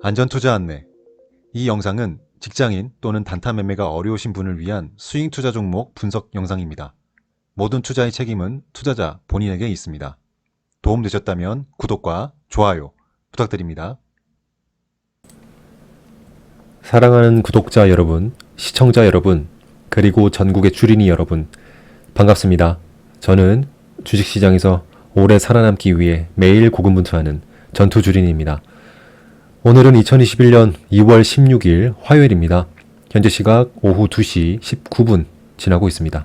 안전투자 안내. 이 영상은 직장인 또는 단타 매매가 어려우신 분을 위한 스윙 투자 종목 분석 영상입니다. 모든 투자의 책임은 투자자 본인에게 있습니다. 도움되셨다면 구독과 좋아요 부탁드립니다. 사랑하는 구독자 여러분, 시청자 여러분, 그리고 전국의 주린이 여러분, 반갑습니다. 저는 주식시장에서 오래 살아남기 위해 매일 고군분투하는 전투 주린입니다. 오늘은 2021년 2월 16일 화요일입니다. 현재 시각 오후 2시 19분 지나고 있습니다.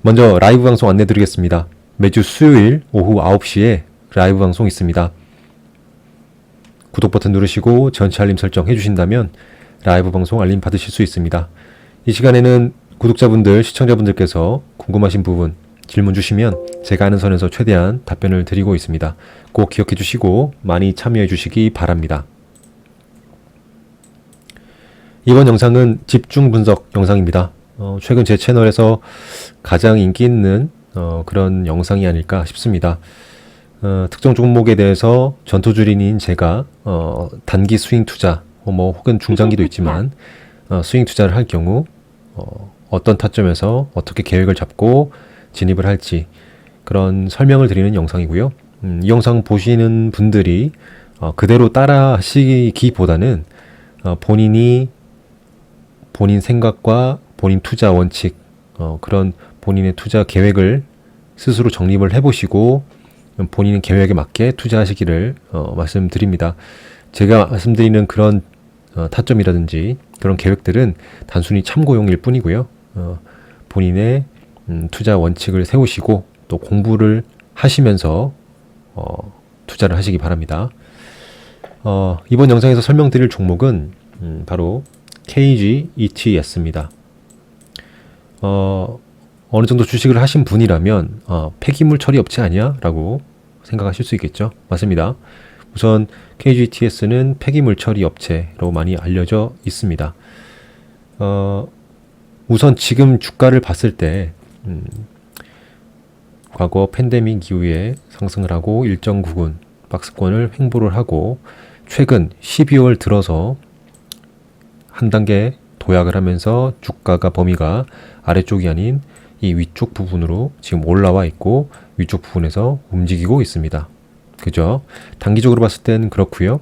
먼저 라이브 방송 안내 드리겠습니다. 매주 수요일 오후 9시에 라이브 방송 있습니다. 구독 버튼 누르시고 전체 알림 설정 해주신다면 라이브 방송 알림 받으실 수 있습니다. 이 시간에는 구독자분들, 시청자분들께서 궁금하신 부분 질문 주시면 제가 아는 선에서 최대한 답변을 드리고 있습니다. 꼭 기억해 주시고 많이 참여해 주시기 바랍니다. 이번 영상은 집중 분석 영상입니다. 어, 최근 제 채널에서 가장 인기 있는 어, 그런 영상이 아닐까 싶습니다. 어, 특정 종목에 대해서 전투주린인 제가 어, 단기 스윙 투자 어, 뭐 혹은 중장기도 있지만 어, 스윙 투자를 할 경우 어, 어떤 타점에서 어떻게 계획을 잡고 진입을 할지 그런 설명을 드리는 영상이고요. 음, 이 영상 보시는 분들이 어, 그대로 따라 하시기보다는 어, 본인이 본인 생각과 본인 투자 원칙 어, 그런 본인의 투자 계획을 스스로 정립을 해보시고 본인 계획에 맞게 투자하시기를 어, 말씀드립니다. 제가 말씀드리는 그런 어, 타점이라든지 그런 계획들은 단순히 참고용일 뿐이고요. 어, 본인의 음, 투자 원칙을 세우시고 또 공부를 하시면서 어, 투자를 하시기 바랍니다. 어, 이번 영상에서 설명드릴 종목은 음, 바로 KG ETS입니다. 어, 어느 정도 주식을 하신 분이라면 어, 폐기물 처리 업체 아니야? 라고 생각하실 수 있겠죠. 맞습니다. 우선 KGTS는 폐기물 처리 업체로 많이 알려져 있습니다. 어, 우선 지금 주가를 봤을 때 음, 과거 팬데믹 이후에 상승을 하고 일정 부분 박스권을 횡보를 하고 최근 12월 들어서 한 단계 도약을 하면서 주가가 범위가 아래쪽이 아닌 이 위쪽 부분으로 지금 올라와 있고 위쪽 부분에서 움직이고 있습니다. 그죠? 단기적으로 봤을 땐 그렇고요.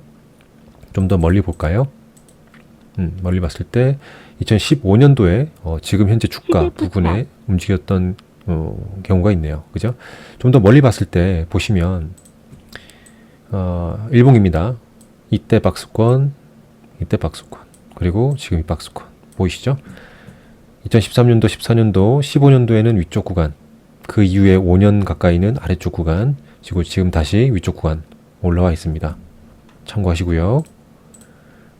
좀 더 멀리 볼까요? 음, 멀리 봤을 때 2015년도에 어, 지금 현재 주가 부분에 움직였던 어, 경우가 있네요. 그죠? 좀 더 멀리 봤을 때 보시면 어, 일봉입니다. 이때 박스권, 이때 박스권, 그리고 지금 이 박스권 보이시죠? 2013년도, 14년도, 15년도에는 위쪽 구간, 그 이후에 5년 가까이는 아래쪽 구간, 그리고 지금 다시 위쪽 구간 올라와 있습니다. 참고하시고요.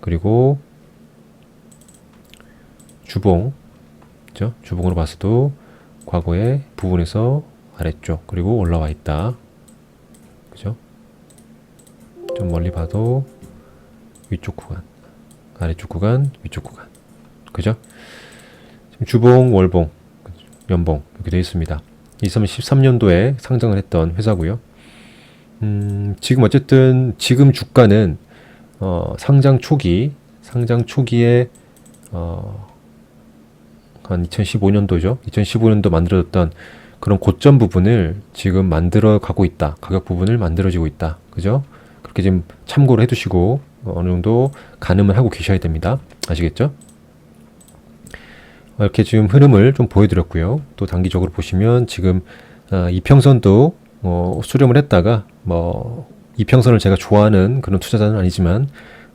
그리고 주봉, 그죠? 주봉으로 봤어도 과거의 부분에서 아래쪽 그리고 올라와 있다. 그죠? 좀 멀리 봐도 위쪽 구간, 아래쪽 구간, 위쪽 구간. 그죠? 지금 주봉, 월봉, 연봉 이렇게 되어 있습니다. 2013년도에 상장을 했던 회사고요. 음, 지금 어쨌든 지금 주가는 어, 상장 초기, 상장 초기에 어, 한 2015년도죠. 2015년도 만들어졌던 그런 고점 부분을 지금 만들어 가고 있다. 가격 부분을 만들어지고 있다. 그죠? 그렇게 지금 참고를 해 두시고 어느 정도 가늠을 하고 계셔야 됩니다. 아시겠죠? 이렇게 지금 흐름을 좀 보여드렸고요. 또 단기적으로 보시면 지금 어, 이평선도 어, 수렴을 했다가 뭐 이평선을 제가 좋아하는 그런 투자자는 아니지만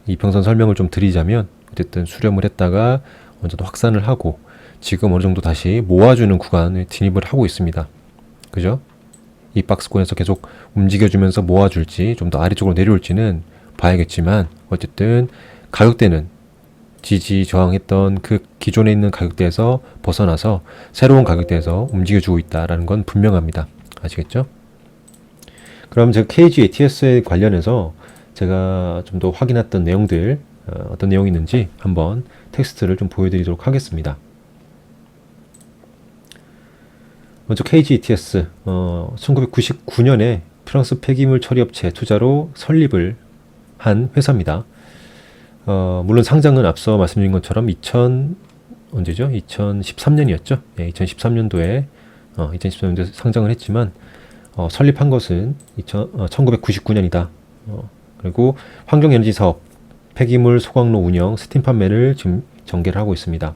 이평선 설명을 좀 드리자면 어쨌든 수렴을 했다가 정도 확산을 하고 지금 어느 정도 다시 모아주는 구간에 진입을 하고 있습니다. 그죠? 이 박스권에서 계속 움직여주면서 모아줄지 좀 더 아래쪽으로 내려올지는 봐야겠지만 어쨌든 가격대는 지지 저항했던 그 기존에 있는 가격대에서 벗어나서 새로운 가격대에서 움직여주고 있다라는 건 분명합니다. 아시겠죠? 그럼 제가 KG ATS에 관련해서 제가 좀 더 확인했던 내용들 어, 어떤 내용이 있는지 한번 텍스트를 좀 보여드리도록 하겠습니다. 먼저 KG ATS 어, 1999년에 프랑스 폐기물 처리업체 투자로 설립을 한 회사입니다. 어, 물론 상장은 앞서 말씀드린 것처럼 2000 언제죠? 2013년이었죠. 예, 2013년도에 어, 2013년도에 상장을 했지만 어, 설립한 것은 2000, 어, 1999년이다. 어, 그리고 환경에너지 사업, 폐기물 소각로 운영, 스팀 판매를 지금 전개를 하고 있습니다.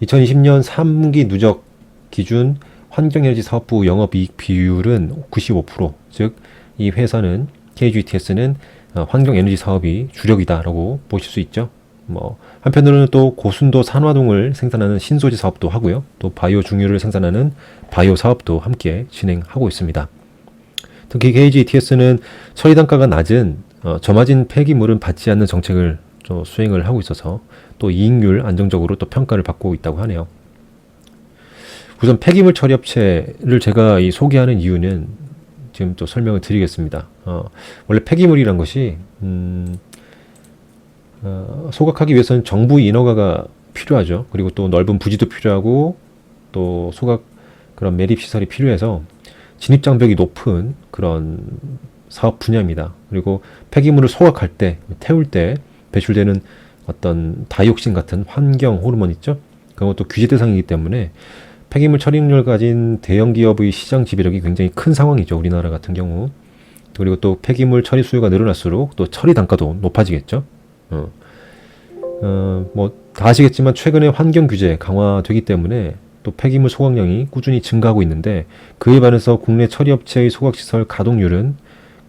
2020년 3분기 누적 기준 환경에너지 사업부 영업이익 비율은 95%, 즉 이 회사는 KGTS는 어, 환경에너지 사업이 주력이다라고 보실 수 있죠. 뭐 한편으로는 또 고순도 산화동을 생산하는 신소재 사업도 하고요. 또 바이오 중유를 생산하는 바이오 사업도 함께 진행하고 있습니다. 특히 KGTS는 처리 단가가 낮은 어, 저마진 폐기물은 받지 않는 정책을 좀 수행을 하고 있어서 또 이익률 안정적으로 또 평가를 받고 있다고 하네요. 우선 폐기물 처리 업체를 제가 이 소개하는 이유는 지금 또 설명을 드리겠습니다. 어, 원래 폐기물이란 것이 음, 어, 소각하기 위해서는 정부 인허가가 필요하죠. 그리고 또 넓은 부지도 필요하고 또 소각 그런 매립 시설이 필요해서 진입 장벽이 높은 그런 사업 분야입니다. 그리고 폐기물을 소각할 때, 태울 때 배출되는 어떤 다이옥신 같은 환경 호르몬 있죠? 그런 것도 규제 대상이기 때문에 폐기물 처리 능력을 가진 대형 기업의 시장 지배력이 굉장히 큰 상황이죠. 우리나라 같은 경우. 그리고 또 폐기물 처리 수요가 늘어날수록 또 처리 단가도 높아지겠죠. 어. 어, 뭐, 다 아시겠지만 최근에 환경 규제 강화되기 때문에 또 폐기물 소각량이 꾸준히 증가하고 있는데 그에 반해서 국내 처리업체의 소각시설 가동률은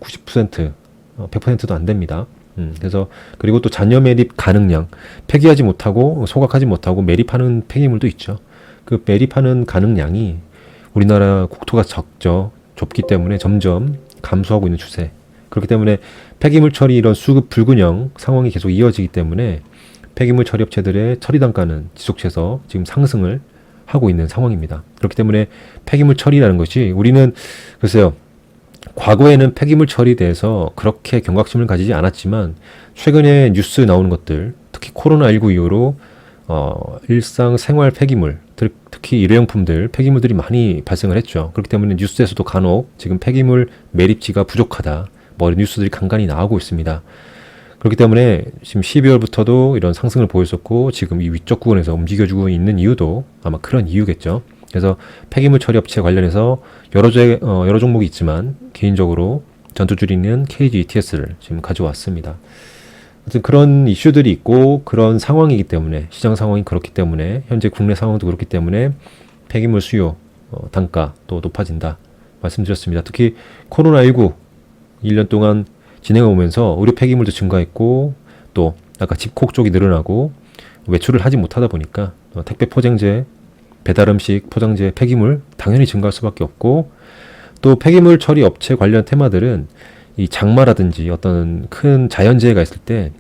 90%, 어, 100%도 안 됩니다. 음, 그래서 그리고 또 잔여 매립 가능량 폐기하지 못하고 소각하지 못하고 매립하는 폐기물도 있죠. 그 매립하는 가능량이 우리나라 국토가 적죠. 좁기 때문에 점점 감소하고 있는 추세. 그렇기 때문에 폐기물 처리 이런 수급 불균형 상황이 계속 이어지기 때문에 폐기물 처리 업체들의 처리 단가는 지속해서 지금 상승을 하고 있는 상황입니다. 그렇기 때문에 폐기물 처리라는 것이 우리는 글쎄요. 과거에는 폐기물 처리에 대해서 그렇게 경각심을 가지지 않았지만 최근에 뉴스 나오는 것들 특히 코로나19 이후로 어, 일상 생활 폐기물 특- 특히 일회용품들 폐기물들이 많이 발생을 했죠. 그렇기 때문에 뉴스에서도 간혹 지금 폐기물 매립지가 부족하다 뭐 이런 뉴스들이 간간히 나오고 있습니다. 그렇기 때문에 지금 12월부터도 이런 상승을 보였었고 지금 이 위쪽 구간에서 움직여주고 있는 이유도 아마 그런 이유겠죠. 그래서 폐기물 처리 업체 관련해서 여러 제, 어, 여러 종목이 있지만 개인적으로 전투 줄이는 KG ETS를 지금 가져왔습니다. 그런 이슈들이 있고 그런 상황이기 때문에 시장 상황이 그렇기 때문에 현재 국내 상황도 그렇기 때문에 폐기물 수요 어, 단가 또 높아진다 말씀드렸습니다. 특히 코로나19 1년 동안 진행해 오면서 의료 폐기물도 증가했고 또 아까 집콕 쪽이 늘어나고 외출을 하지 못하다 보니까 어, 택배 포장재, 배달 음식 포장재 폐기물 당연히 증가할 수밖에 없고 또 폐기물 처리 업체 관련 테마들은 이 장마라든지 어떤 큰 자연재해가 있을 때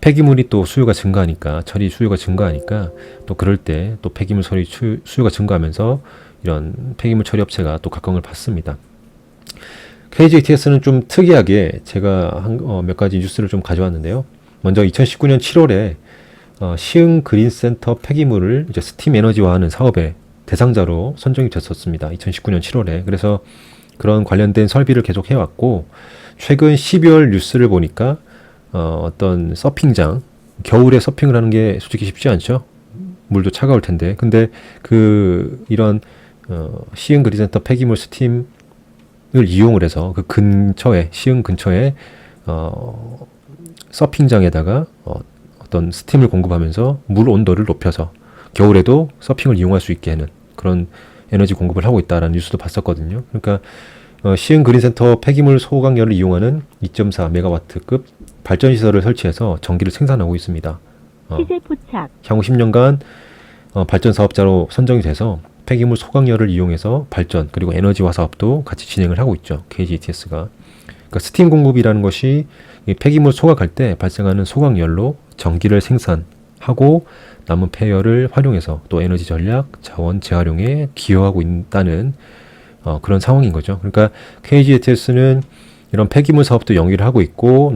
폐기물이 또 수요가 증가하니까 처리 수요가 증가하니까 또 그럴 때 또 폐기물 처리 수- 수요가 증가하면서 이런 폐기물 처리 업체가 또 각광을 받습니다. KGTS는 좀 특이하게 제가 한, 어, 몇 가지 뉴스를 좀 가져왔는데요. 먼저 2019년 7월에 어, 시흥 그린센터 폐기물을 이제 스팀 에너지화하는 사업의 대상자로 선정이 됐었습니다. 2019년 7월에. 그래서 그런 관련된 설비를 계속 해왔고, 최근 12월 뉴스를 보니까, 어, 어떤 서핑장, 겨울에 서핑을 하는 게 솔직히 쉽지 않죠? 물도 차가울 텐데. 근데 그, 이런, 어, 시흥 그린센터 폐기물 스팀을 이용을 해서 그 근처에, 시흥 근처에, 어, 서핑장에다가, 어, 어떤 스팀을 공급하면서 물 온도를 높여서 겨울에도 서핑을 이용할 수 있게 하는 그런 에너지 공급을 하고 있다라는 뉴스도 봤었거든요. 그러니까 어, 시흥 그린센터 폐기물 소각열을 이용하는 2.4 메가와트급 발전 시설을 설치해서 전기를 생산하고 있습니다. 어, 취재 포착, 향후 10년간 어, 발전 사업자로 선정이 돼서 폐기물 소각열을 이용해서 발전 그리고 에너지 화 사업도 같이 진행을 하고 있죠. KGTS가. 그러니까 스팀 공급이라는 것이 이 폐기물 소각할 때 발생하는 소각열로 전기를 생산하고 남은 폐열을 활용해서 또 에너지 전략, 자원 재활용에 기여하고 있다는 어, 그런 상황인 거죠. 그러니까 KGTS는 이런 폐기물 사업도 영위를 하고 있고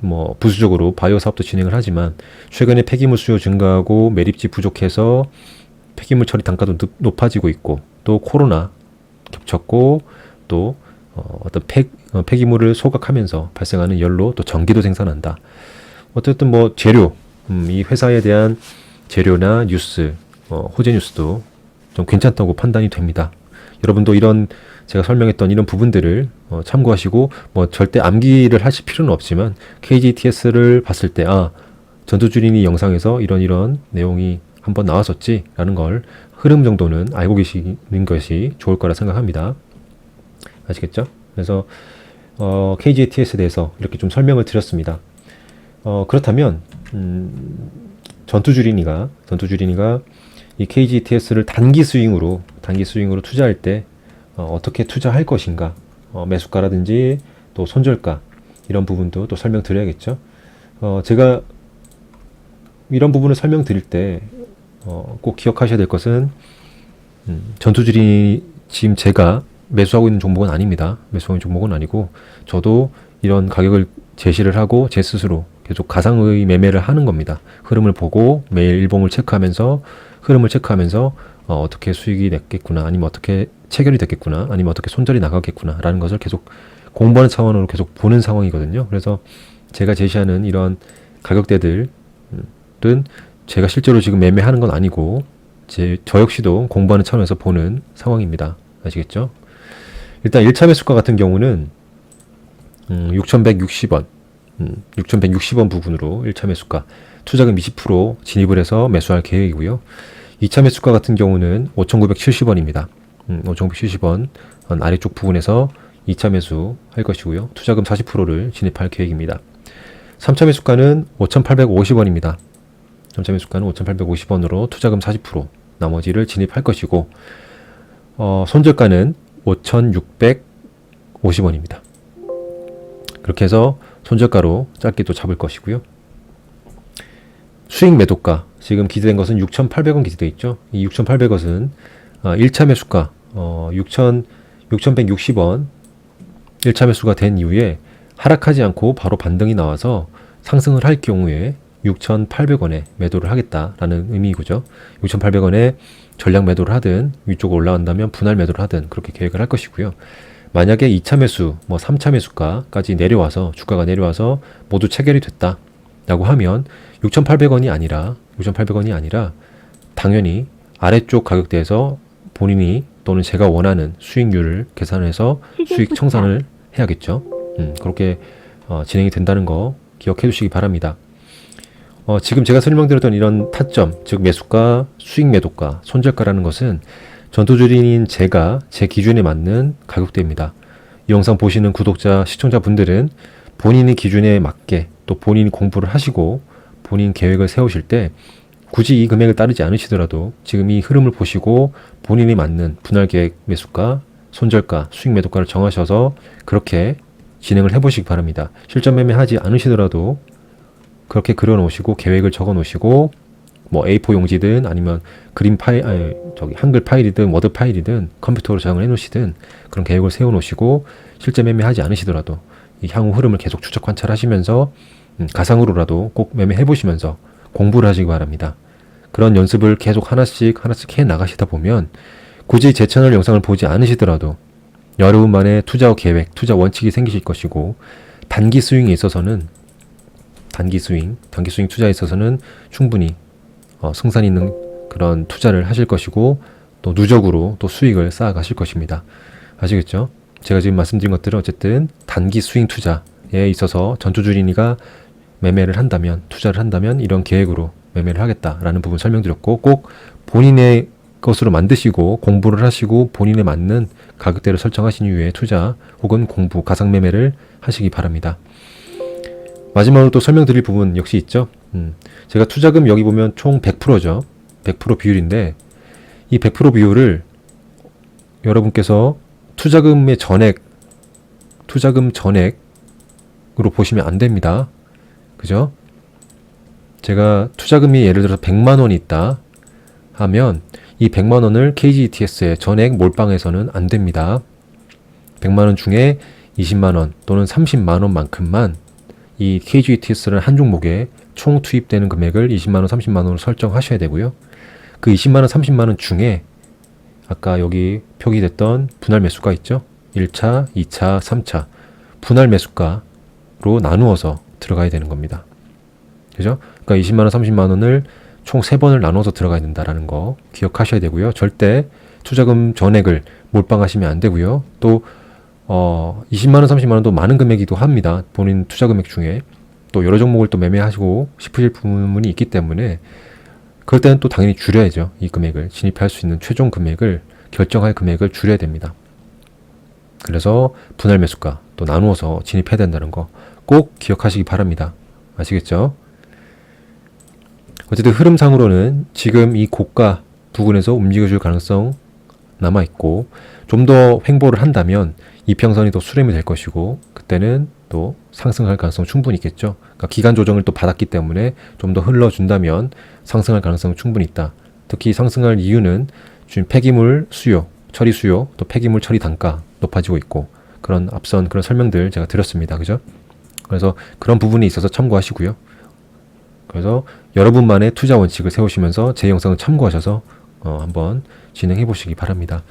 뭐, 부수적으로 바이오 사업도 진행을 하지만 최근에 폐기물 수요 증가하고 매립지 부족해서 폐기물 처리 단가도 늪- 높아지고 있고 또 코로나 겹쳤고 또 어, 어떤 폐, 어, 폐기물을 소각하면서 발생하는 열로 또 전기도 생산한다. 어쨌든 뭐 재료, 음, 이 회사에 대한 재료나 뉴스, 어, 호재 뉴스도 좀 괜찮다고 판단이 됩니다. 여러분도 이런 제가 설명했던 이런 부분들을 어, 참고하시고 뭐 절대 암기를 하실 필요는 없지만 KGTS를 봤을 때 아, 전투주린이 영상에서 이런 이런 내용이 한번 나왔었지라는 걸 흐름 정도는 알고 계시는 것이 좋을 거라 생각합니다. 아시겠죠? 그래서 어, KGTS에 대해서 이렇게 좀 설명을 드렸습니다. 어, 그렇다면 음, 전투주린이가 전투주린이가 이 KGTS를 단기 스윙으로 단기 스윙으로 투자할 때 어, 떻게 투자할 것인가 어, 매수가라든지 또 손절가 이런 부분도 또 설명드려야겠죠. 어, 제가 이런 부분을 설명드릴 때 어, 꼭 기억하셔야 될 것은 음, 전투주린이 지금 제가 매수하고 있는 종목은 아닙니다. 매수하고 있는 종목은 아니고 저도 이런 가격을 제시를 하고 제 스스로 계속 가상의 매매를 하는 겁니다. 흐름을 보고 매일 일봉을 체크하면서 흐름을 체크하면서 어, 어떻게 수익이 냈겠구나 아니면 어떻게 체결이 됐겠구나 아니면 어떻게 손절이 나가겠구나 라는 것을 계속 공부하는 차원으로 계속 보는 상황이거든요. 그래서 제가 제시하는 이런 가격대들은 제가 실제로 지금 매매하는 건 아니고 제, 저 역시도 공부하는 차원에서 보는 상황입니다. 아시겠죠? 일단 1차 매수가 같은 경우는 음, 6,160원, 음, 6,160원 부분으로 1차 매수가 투자금 20% 진입을 해서 매수할 계획이고요. 2차 매수가 같은 경우는 5,970원입니다. 음, 5,970원 아래쪽 부분에서 2차 매수 할 것이고요. 투자금 40%를 진입할 계획입니다. 3차 매수가는 5,850원입니다. 3차 매수가는 5,850원으로 투자금 40% 나머지를 진입할 것이고 어, 손절가는 5,650원입니다. 그렇게 해서 손절가로 짧게 또 잡을 것이고요. 수익 매도가 지금 기재된 것은 6,800원 기재되어 있죠. 이 6,800원은 1차 매수가 어, 6,000 6,160원 1차 매수가 된 이후에 하락하지 않고 바로 반등이 나와서 상승을 할 경우에 6,800원에 매도를 하겠다라는 의미이고죠. 6,800원에 전량 매도를 하든 위쪽으로 올라간다면 분할 매도를 하든 그렇게 계획을 할 것이고요. 만약에 2차 매수, 뭐 3차 매수가까지 내려와서 주가가 내려와서 모두 체결이 됐다라고 하면 6,800원이 아니라 6,800원이 아니라 당연히 아래쪽 가격대에서 본인이 또는 제가 원하는 수익률을 계산해서 수익 청산을 해야겠죠. 음, 그렇게 어, 진행이 된다는 거 기억해 두시기 바랍니다. 어, 지금 제가 설명드렸던 이런 타점, 즉 매수가, 수익 매도가, 손절가라는 것은 전투주린인 제가 제 기준에 맞는 가격대입니다. 이 영상 보시는 구독자, 시청자분들은 본인의 기준에 맞게 또 본인이 공부를 하시고 본인 계획을 세우실 때 굳이 이 금액을 따르지 않으시더라도 지금 이 흐름을 보시고 본인이 맞는 분할 계획 매수가, 손절가, 수익 매도가를 정하셔서 그렇게 진행을 해보시기 바랍니다. 실전 매매하지 않으시더라도 그렇게 그려 놓으시고 계획을 적어 놓으시고 뭐 A4 용지든 아니면 그림 파일 아니, 저기 한글 파일이든 워드 파일이든 컴퓨터로 저장을 해 놓으시든 그런 계획을 세워 놓으시고 실제 매매하지 않으시더라도 이 향후 흐름을 계속 추적 관찰하시면서 음, 가상으로라도 꼭 매매해 보시면서 공부를 하시기 바랍니다. 그런 연습을 계속 하나씩 하나씩 해 나가시다 보면 굳이 제 채널 영상을 보지 않으시더라도 여러분 만의 투자 계획, 투자 원칙이 생기실 것이고 단기 스윙에 있어서는 단기 스윙, 단기 스윙 투자에 있어서는 충분히 어, 승산 있는 그런 투자를 하실 것이고 또 누적으로 또 수익을 쌓아가실 것입니다. 아시겠죠? 제가 지금 말씀드린 것들은 어쨌든 단기 스윙 투자에 있어서 전투주린이가 매매를 한다면 투자를 한다면 이런 계획으로 매매를 하겠다라는 부분 설명드렸고 꼭 본인의 것으로 만드시고 공부를 하시고 본인에 맞는 가격대를 설정하신 이후에 투자 혹은 공부 가상 매매를 하시기 바랍니다. 마지막으로 또 설명드릴 부분 역시 있죠. 음, 제가 투자금 여기 보면 총 100%죠. 100% 비율인데 이 100% 비율을 여러분께서 투자금의 전액 투자금 전액으로 보시면 안 됩니다. 그죠? 제가 투자금이 예를 들어서 100만 원이 있다 하면 이 100만 원을 KGTS에 전액 몰빵해서는 안 됩니다. 100만 원 중에 20만 원 또는 30만 원만큼만 이 KGTS라는 한 종목에 총 투입되는 금액을 20만 원, 30만 원으로 설정하셔야 되고요. 그 20만 원, 30만 원 중에 아까 여기 표기됐던 분할 매수가 있죠? 1차, 2차, 3차 분할 매수가로 나누어서 들어가야 되는 겁니다. 그죠? 그러니까 20만 원, 30만 원을 총 3번을 나눠서 들어가야 된다라는 거 기억하셔야 되고요. 절대 투자금 전액을 몰빵하시면 안 되고요. 또 어, 20만 원, 30만 원도 많은 금액이기도 합니다. 본인 투자 금액 중에 또 여러 종목을 또 매매하시고 싶으실 부분이 있기 때문에 그럴 때는 또 당연히 줄여야죠. 이 금액을 진입할 수 있는 최종 금액을 결정할 금액을 줄여야 됩니다. 그래서 분할 매수가 또 나누어서 진입해야 된다는 거 꼭 기억하시기 바랍니다. 아시겠죠? 어쨌든 흐름상으로는 지금 이 고가 부근에서 움직여줄 가능성 남아 있고 좀 더 횡보를 한다면 이평선이 더 수렴이 될 것이고 그때는 또 상승할 가능성 충분히 있겠죠. 그러니까 기간 조정을 또 받았기 때문에 좀 더 흘러준다면 상승할 가능성 충분히 있다. 특히 상승할 이유는 지금 폐기물 수요, 처리 수요, 또 폐기물 처리 단가 높아지고 있고 그런 앞선 그런 설명들 제가 드렸습니다. 그죠? 그래서 그런 부분이 있어서 참고하시고요. 그래서 여러분만의 투자 원칙을 세우시면서 제 영상을 참고하셔서 어, 한번 진행해 보시기 바랍니다.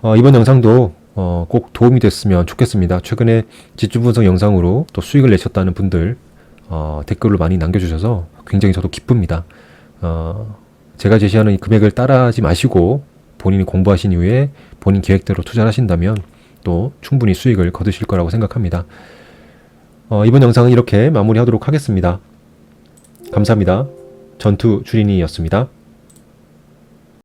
어, 이번 영상도 어, 꼭 도움이 됐으면 좋겠습니다. 최근에 지주 분석 영상으로 또 수익을 내셨다는 분들 어, 댓글로 많이 남겨주셔서 굉장히 저도 기쁩니다. 어, 제가 제시하는 이 금액을 따라하지 마시고 본인이 공부하신 이후에 본인 계획대로 투자를 하신다면 또 충분히 수익을 거두실 거라고 생각합니다. 어, 이번 영상은 이렇게 마무리하도록 하겠습니다. 감사합니다. 전투 주린이였습니다.